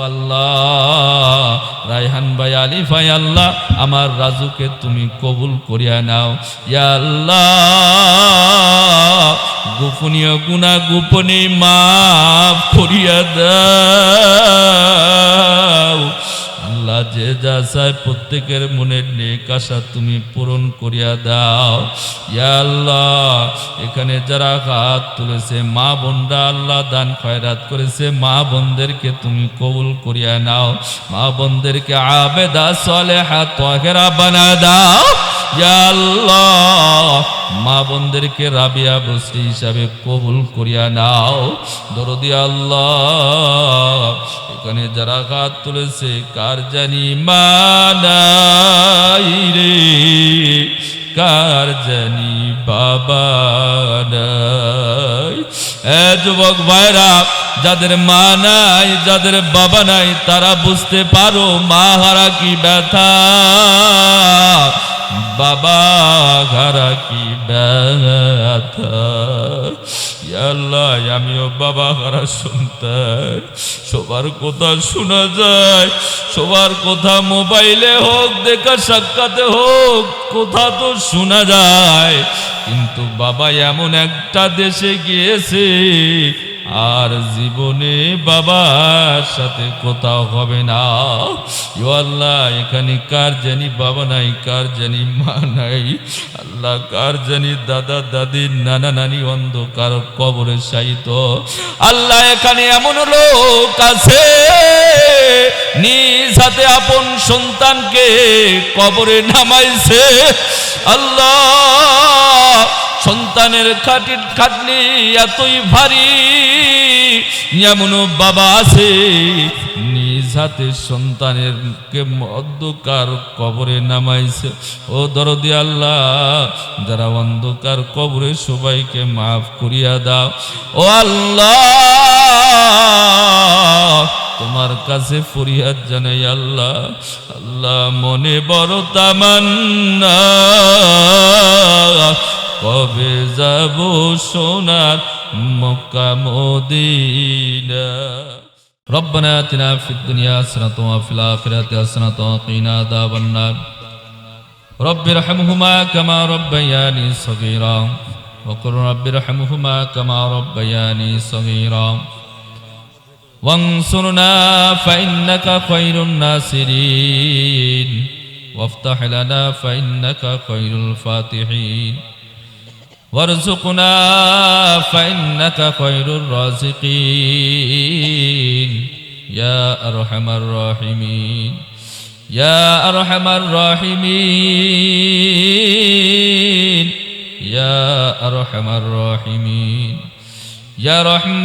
আল্লাহ। আল্লাহ, আমার রাজুকে তুমি কবুল করিয়া নাও। আল্লাহ, গোপনীয় গুণা গোপনে মাফ করিয়া দাও। আল্লাহ যে যা চায় প্রত্যেকের মনের নেক আশা তুমি পূরণ করিয়া দাও। ইয়া আল্লাহ, এখানে যারা হাত তুলেছে, মা বোনরা আল্লাহ দান খয়রাত করেছে, মা বোনদেরকে তুমি কবুল করিয়া নাও। মা বোনদেরকে আবেদা সলে হাত তহেরা বানা দাও। ইয়া আল্লাহ, মা বোনদেরকে রাবিয়া বসরি হিসাবে কবুল করিয়া নাও। দরদি আল্লাহ। এখানে যারা হাত তুলেছে, কার জানি মানাই রে? কার জানি বাবা যুবক ভাইরা, যাদের মা নাই, যাদের বাবা নাই, তারা বুঝতে পারো মা হারা কি ব্যথা? বাবা ঘারা কি ব্যথা? আল্লাহ আমিও বাবা হারা সন্তান। সবার কথা শোনা যায়, সবার কথা মোবাইলে হোক, দেখা সাক্ষাতে হোক, কথা তো শোনা যায়। কিন্তু বাবা এমন একটা দেশে গিয়েছে আর জীবনে বাবার সাথে কোথাও হবে না। আল্লাহ, এখানে কার জানি বাবা নাই, কার জানি মা নাই? আল্লাহ, কার জানি দাদা, দাদি, নানা, নানি, অন্ধকার, কবরে সাইত আল্লাহ, এখানে এমন লোক আছে, নিজ হাতে আপন সন্তানকে কবরে নামাইছে। আল্লাহ, সন্তানের খাটির খাটনি এতই ভারী। এমনও বাবা আছে, নিজ হাতে সন্তানের কে অন্ধকার কবরে নামাইছে। ও দরদি আল্লাহ, যারা অন্ধকার কবরে সবাইকে মাফ করিয়া দাও। ও আল্লাহ, তোমার কাছে ফরিয়াদ জানাই আল্লাহ। আল্লাহ মনে বড় তামান্না, কবে যাব সোনার মক্কা মদিনা ربنا آتنا في الدنيا حسنة وفي الآخرة حسنة وقنا عذاب النار رب ارحمهما كما ربياني صغيرا وقل رب ارحمهما كما ربياني صغيرا وانصرنا فإنك خير الناصرين وافتح لنا فإنك خير الفاتحين وارزقنا فإنك خير الرازقين. يا أرحم الراحمين. يا أرحم الراحمين. يا أرحم الراحمين. يا رحمن.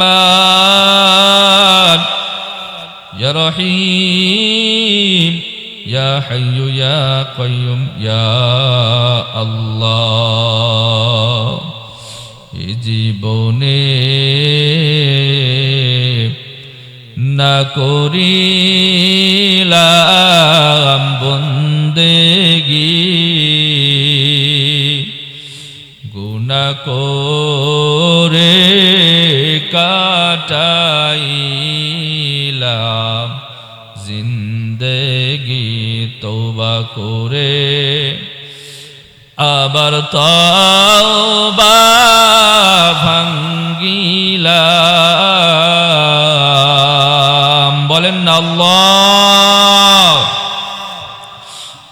يا رحيم. يا حي يا قيوم يا الله এ জীবনে না করিলাম বন্দেগি গুণা করে তৌবা করে আবার তবা ভাঙ্গিলাম। বলেন না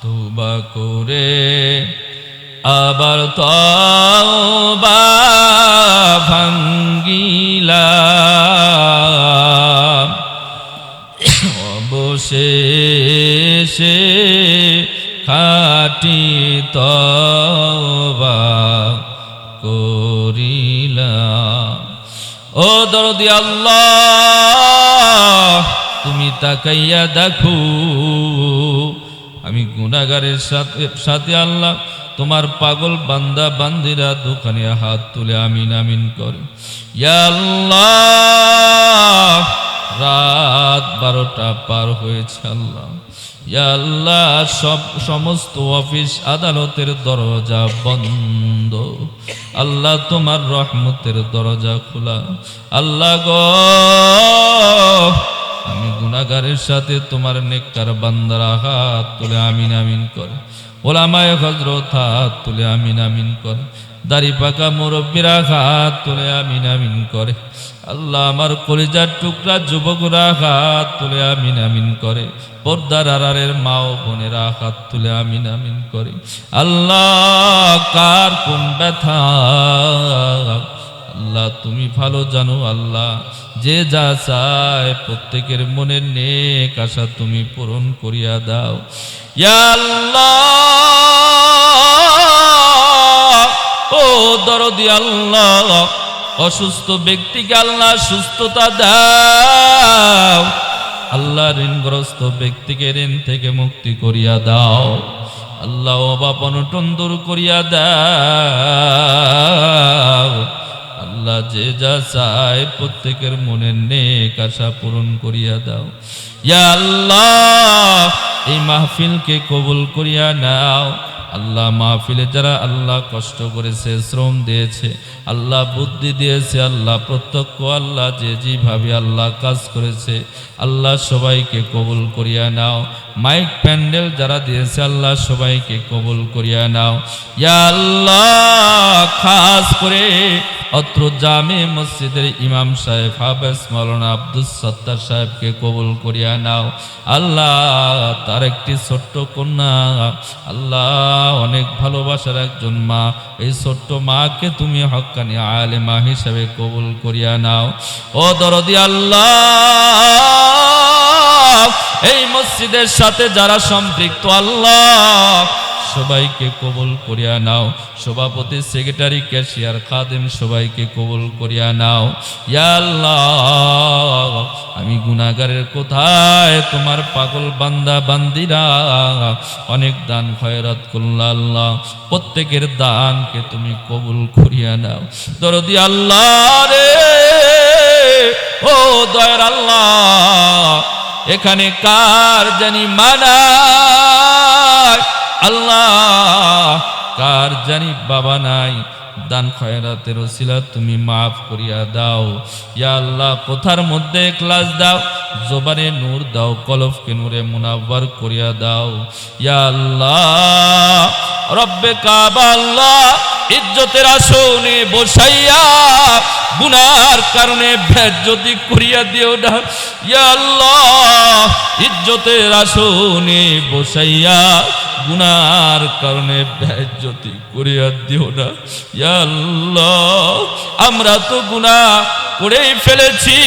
তৌবা করে আবার তবা ভাঙ্গিলাম। অবশেষে খাটি তবা করিলাম ও দরদি আল্লাহ, তুমি তাকাইয়া দেখো, আমি গুনাগারের সাথে সাথে আল্লাহ, তোমার পাগল বান্দা বান্দিরা দোকানে হাত তুলে আমিন আমিন করে। আল্লাহ রাত বারোটা পার হয়েছে আল্লাহ। আল্লাহ, সব সমস্ত অফিস আদালতের দরজা বন্ধ। আল্লাহ, তোমার রহমতের দরজা খোলা। আল্লাহ গো, আমি গুনাহগারের সাথে তোমার নেককার বান্দারা হাত তুলে আমিন আমিন করে। ওলামায় হজরত হাত তুলে আমিন আমিন করে। দাড়ি পাকা মুরব্বীরা হাত তুলে আমিন আমিন করে। আল্লাহ আমার কলিজার টুকরা যুবকরা হাত তুলে আমিন আমিন করে। পর্দার আড়ারের মা ও বোনেরা হাত তুলে আমিন আমিন করে। আল্লাহ কার কোন ব্যথা? আল্লাহ, তুমি ভালো জানো আল্লাহ, যে যা চায় প্রত্যেকের মনের নেক আশা তুমি পূরণ করিয়া দাও। ইয়া আল্লাহ, ও দরদি আল্লাহ, অসুস্থ ব্যক্তিকে আল্লাহ সুস্থতা দাও। আল্লাহ ঋণগ্রস্ত ব্যক্তিকে ঋণ থেকে মুক্তি করিয়া দাও। আল্লাহ অভাব অনটন দূর করিয়া দাও। আল্লাহ যে যা চায় প্রত্যেকের মনের নেক আশা পূরণ করিয়া দাও। ইয়া আল্লাহ, এই মাহফিলকে কবুল করিয়া নাও। আল্লাহ মাহফিলে যারা আল্লাহ কষ্ট করেছে, শ্রম দিয়েছে, আল্লাহ বুদ্ধি দিয়েছে, আল্লাহ প্রত্যক্ষ, আল্লাহ যে যেভাবে আল্লাহ কাজ করেছে, আল্লাহ সবাইকে কবুল করিয়া নাও। মাইক প্যান্ডেল যারা দিয়েছে, আল্লাহ সবাইকে কবুল করিয়া নাও। ইয়া আল্লাহ, খাস করে অত্র জামে মসজিদের ইমাম সাহেব হাফেজ মৌলানা আব্দুল সত্তার সাহেবকে কবুল করিয়া নাও। আল্লাহ তার একটি ছোট্ট কন্যা, আল্লাহ অনেক ভালোবাসার একজন মা। এই ছোট্ট মাকে তুমি হক্কানি আলেমা হিসাবে কবুল করিয়া নাও। ও দরদি আল্লাহ, এই মসজিদের সাথে যারা সম্পৃক্ত, আল্লাহ সবাইকে কবুল করিয়া নাও। সভাপতি, সেক্রেটারি, ক্যাশিয়ার, খাদেম, সবাইকে কবুল করিয়া নাও। আল্লাহ, আমি গুনাগারের কোথায়? তোমার পাগল বান্দা, বান্দিরা, অনেক দান খয়রাত করল্লা আল্লাহ। প্রত্যেকের দানকে তুমি কবুল করিয়া নাও। দরদি আল্লাহ রে, ও দয়ার আল্লাহ, এখানে কার জানি মানায় আল্লাহ। কার জানি বাবা নাই। দান খয়রাতের ওসিলা তুমি মাফ করিয়া দাও। ইয়া আল্লাহ কোথার মধ্যে ক্লাস দাও। জোবানে নূর দাও, কলফকে নূরে মুনাব্বার করিয়া দাও। ইয়া আল্লাহ, রব্বে কাবা আল্লাহ, ইজ্জতের আসনে বসাইয়া, গুনার কারণে ভেজ্জতি করিয়া দিও না। ইয়া আল্লাহ, ইজ্জতের আসনে বসাইয়া গুনার কারণে ভেজ্জতি করিয়া দিও না। আমরা তো গুনাহ করেই ফেলেছি।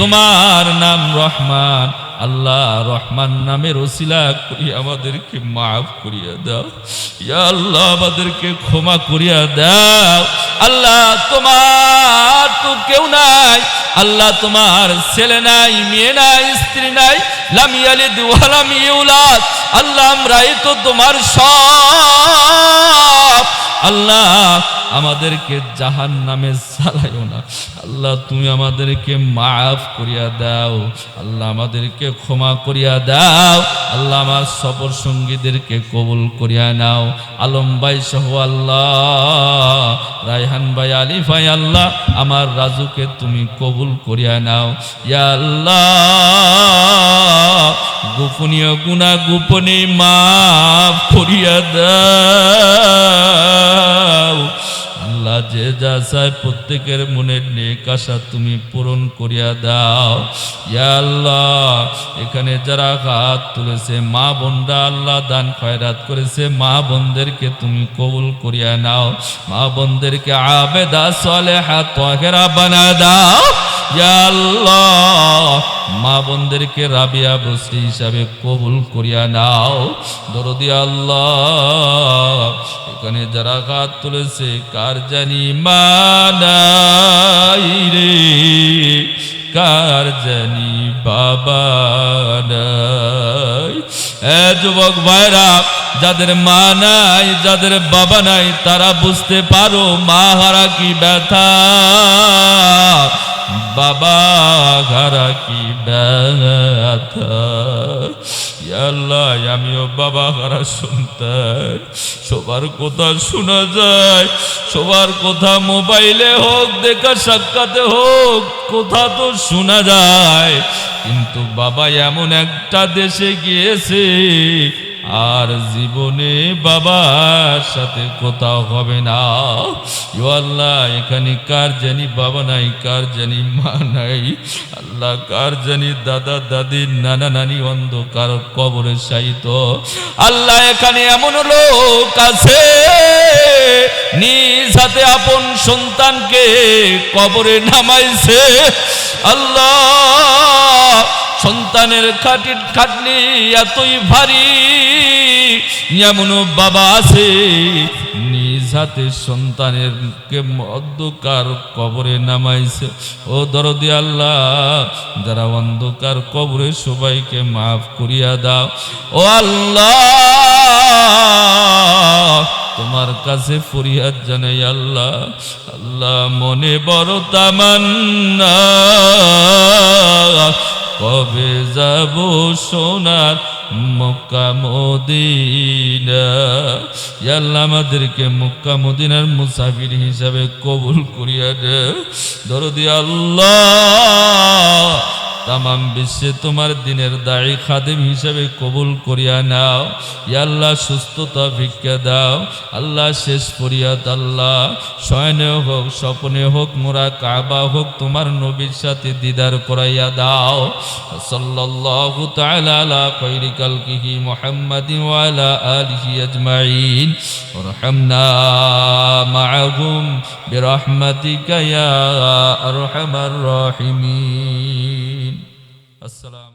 তোমার নাম রহমান, আল্লাহ রহমান নামের ওসিলা করি, আমাদেরকে মাফ করিয়া দাও। আল্লাহ, আমাদেরকে ক্ষমা করিয়া দাও। আল্লাহ তোমার তো কেউ নাই, আল্লাহ তোমার ছেলে নাই, মেয়ে নাই, স্ত্রী নাই আল্লাহ তো তোমার আল্লাহ আমাদেরকে জাহান নামে চালাইও না। আল্লাহ, তুমি আমাদেরকে মাফ করিয়া দাও। আল্লাহ আমাদেরকে ক্ষমা করিয়া দাও। আল্লাহ আমার সফর সঙ্গীদেরকে কবুল করিয়া নাও। আলম ভাই সহ আল্লাহ, রায়হান ভাই, আলী ভাই, আল্লাহ আমার রাজুকে তুমি কবুল করিয়া নাও। ইয়া আল্লাহ, গোপনীয় গুণা গোপনে মাফ করিয়া দাও। যে যা চায় প্রত্যেকের মনের নেক আশা তুমি পূরণ করিয়া দাও। ইয়া আল্লাহ, এখানে যারা হাত তুলেছে, মা বোনরা আল্লাহ দান খয়রাত করেছে, মা বোনদেরকে তুমি কবুল করিয়া নাও। মা বোনদেরকে আবেদা সলে হাত বানা দাও। মা বোনদেরকে রাবিয়া বসরি হিসাবে কবুল করিয়া নাও। দরদি আল্লাহ, এখানে যারা হাত তুলেছে, কার জানি মানাই কার জানি বাবা নাই? এ যুবক ভাইরা, যাদের মা নাই, যাদের বাবা নাই, তারা বুঝতে পারো মা হারা কি ব্যথা। বাবা, ঘাড়া কি ব্যথা? আল্লাহ, আমিও বাবা, ঘাড়া সন্তান সবার কথা শোনা যায়। সবার কথা মোবাইলে হোক, দেখা সাক্ষাতে হোক, কথা তো শোনা যায়। কিন্তু বাবা এমন একটা দেশে গিয়েছে আর জীবনে বাবার সাথে কোথাও হবে না। ইও আল্লাহ, এখানে কার জানি বাবা নাই, কার জানি মা নাই? আল্লাহ, কার জানি দাদা, দাদি, নানা, নানি, অন্ধকার কবরে সাইত আল্লাহ, এখানে এমন লোক আছে, নিজ হাতে আপন সন্তানকে কবরে নামাইছে। আল্লাহ, সন্তানের খাটি খাটনি এতই ভারী এমন বাবা আছে নিজ হাতে সন্তানের কে অন্ধকার কবরে নামাইছে। ও দরদি আল্লাহ, যারা অন্ধকার কবরে সবাইকে মাফ করিয়া দাও। ও আল্লাহ, তোমার কাছে ফরিয়াদ জানাই আল্লাহ। আল্লাহ মনে বড় তামান্না, কবে যাব সোনার মক্কা মদিনা। আল্লাহ আমাদেরকে মক্কা মদিনার মুসাফির হিসাবে কবুল করিয়া দে। দরদি আল্লাহ। তামাম বিশ্বে তোমার দিনের দায়ী খাদিম হিসেবে কবুল করিয়া নাও। ইয়া আল্লাহ, সুস্থতা ভিক্ষা দাও। আল্লাহ, শেষ ফরিয়াদ আল্লাহ। শয়নে হোক, স্বপ্নে হোক, মোরা কাবা হোক, তোমার নবীর সাথে দিদার করাইয়া দাও। সাল্লাল্লাহু তাআলা আলা খাইরি কালকিহি মুহাম্মাদিন আসসালাম